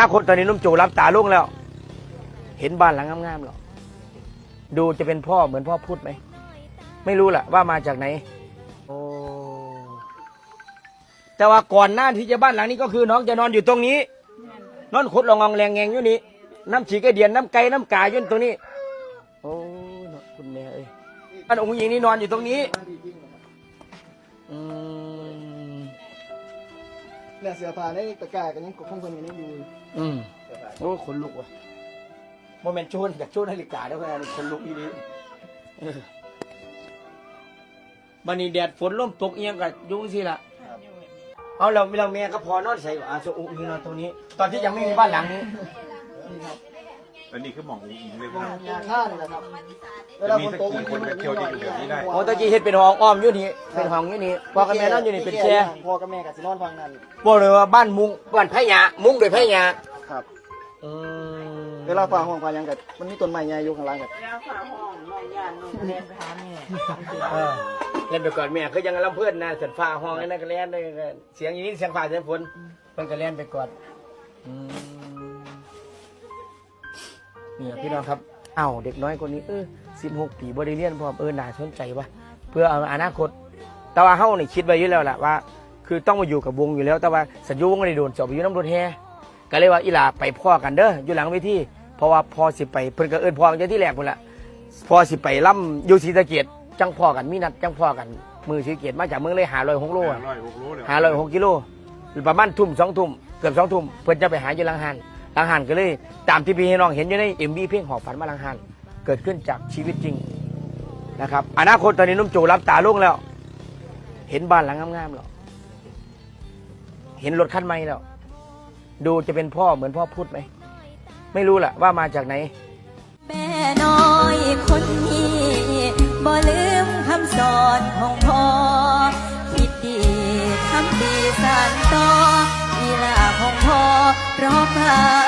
ถ้าคนตอนนี้นุ่มโจรับตาลุงแล้ว เห็นบ้านหลังงามๆหรอดูจะเป็นพ่อเหมือนพ่อพูดไหม ไม่รู้แหละว่ามาจากไหน โอ้แต่ว่าก่อนหน้าที่จะบ้านหลังนี้ก็คือน้องจะนอนอยู่ตรงนี้ นอนขุดลองงองแรงแงงอยู่นี่น้ำฉีกระเดียนน้ำไก่น้ำกาอยู่ตรงนี้ โอ้คุณแม่เอ้ยบ้านองค์หญิงนี่นอนอยู่ตรงนี้ อืม เนี่ยเสื้อผ้าในตะกร้ากันยังคงคนยังอยู่อืมโอ้ยขนลุกว่ะโมเมนต์โจนจากโจนนาฬิกาแล้วแม่ขนลุกอีนี้บันนี้แดดฝนลมตกเอียงกับยุ่งสิล่ะเอาเราเราแม่ก็พอนอนใส่อาโซอุมีนอนตรงนี้ ตอนที่ยังไม่มีบ้านหลังนี้นี่ครับ อันนี้คือหมองอิงเลยว่า ยาฆ่านี่แหละครับจะมีสักกี่คนกับเที่ยวที่อยู่แบบนี้ได้ โอ้ตะกี้เฮ็ดเป็นห้องอ้อมอยู่นี่เป็นห้องอยู่นี่พ่อกับแม่นอนอยู่นี่เป็นแช่พ่อกับแม่กับสินอนฟังนั่นบอกเลยว่าบ้านมุงบ้านไผ่หยามุงด้วยไผ่หยาครับ อืมเวลาฟังห้องฟังยังกับมันมีต้นไม้ใหญ่อยู่ข้างหล่างกับแล้วฝาห้องน้องย่านน้องเรียนไปหาแม่เออเล่นไปก่อนแม่คือยังลำเพื่อนนะสันฟ้าห้องนั่นนะก็เล่นได้ก็เสียงอย่างนี้เสียงฟ้าเสียงฝนเพิ่นก็เล่นไปก่อนอืม เนี่ยพี่น้องครับเอ้าเด็กน้อยคนนี้เออสิบหกปีบริเลียนพร้อมเออน่าสนใจวะเพื่อเอาอนาคต แต่ว่าเฮานี่คิดไว้อยู่แล้วล่ะว่า คือต้องมาอยู่กับวงอยู่แล้ว แต่ว่าสัญญาวงไม่ได้โดนสอบอยู่น้ำรถแฮก็เลยว่าอีหลาไปพ่อกันเด้ออยู่หลังเวทีเพราะว่าพอสิไปเพิ่นก็เอิ้นพ่อกันอยู่ที่แรกพุ่นละพอสิไปล่ำอยู่ศรีสะเกดจังพ่อกันมีนัดจังพ่อกันมือศรีสะเกดมาจากเมืองเลยหาลอยหกโลอะร้อยหกโลเลยหาลอยหกกิโลประมาณทุ่มสองทุ่มเกือบสองทุ่มเพิ่นจะไปหาอยู่หลังหันห ลังหันก็เลย ตามที่พี่น้องเห็นอยู่ในเอ็มวีเพลงหอบฝันมาลังหันเกิดขึ้นจากชีวิตจริงนะครับอนาคตตอนนี้นุ่มโจรับตาลุ่งแล้ว เห็นบ้านหลังงามๆหรอเห็นรถคันใหม่แล้ว ดูจะเป็นพ่อเหมือนพ่อพูดไหมไม่รู้แหละว่ามาจากไหนแม่น้อยคนนี้บ่ลืมคำสอนของพ่อคิดดีทำดีสานต่ออีลาของพ่อราะผ่า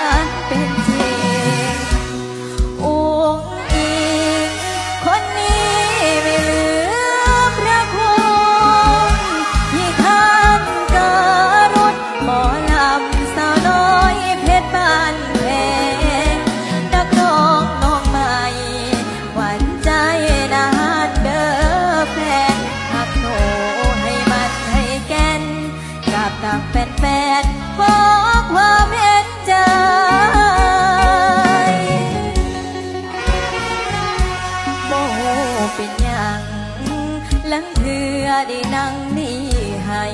ลังเถือได้นั่งนี่ให้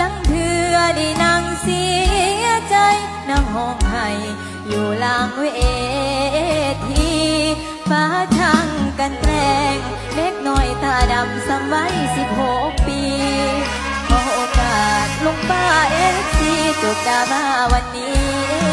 ลังเถือได้นั่งเสียใจนั่งห้องไห้อยู่ลังเวทีฟ้าช่างกันแกล้งเล็กน้อยตาดำสมัยสิบหกปีขอโอกาสลุงป้าเอฟซีจบดราม่าวันนี้